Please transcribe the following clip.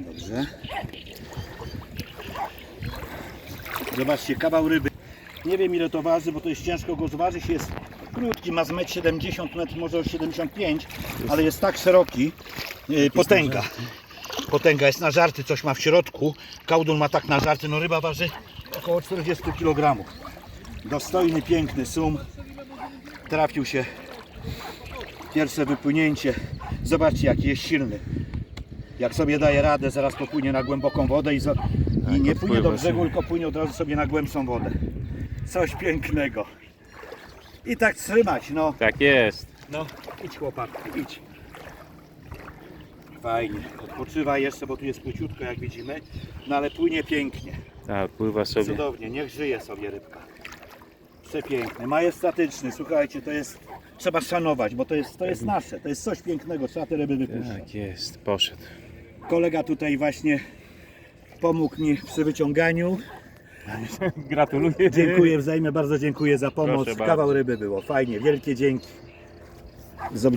Dobrze. Zobaczcie, kawał ryby. Nie wiem ile to waży, bo to jest ciężko go zważyć. Jest krótki, ma z 1,70 m, metr może 75 ale jest tak szeroki. Yy, potęga. Potęga jest na żarty, coś ma w środku. Kaudun ma tak na żarty. No ryba waży około 40 kg. Dostojny, piękny sum. Trafił się pierwsze wypłynięcie. Zobaczcie jaki jest silny. Jak sobie daje radę, zaraz popłynie na głęboką wodę i, i nie płynie do brzegu, tylko płynie od razu sobie na głębszą wodę. Coś pięknego. I tak trzymać, no. Tak jest. No, idź chłopaki, idź. Fajnie, odpoczywa jeszcze, bo tu jest płyciutko jak widzimy, no ale płynie pięknie, Tak, pływa sobie. cudownie, niech żyje sobie rybka. Przepiękny, majestatyczny, słuchajcie, to jest, trzeba szanować, bo to jest, to jest nasze, to jest coś pięknego, trzeba te ryby wypuszczać. Tak jest, poszedł. Kolega tutaj właśnie pomógł mi przy wyciąganiu, Gratuluję. dziękuję wzajemnie, bardzo dziękuję za pomoc, Proszę kawał ryby było, fajnie, wielkie dzięki. Zob-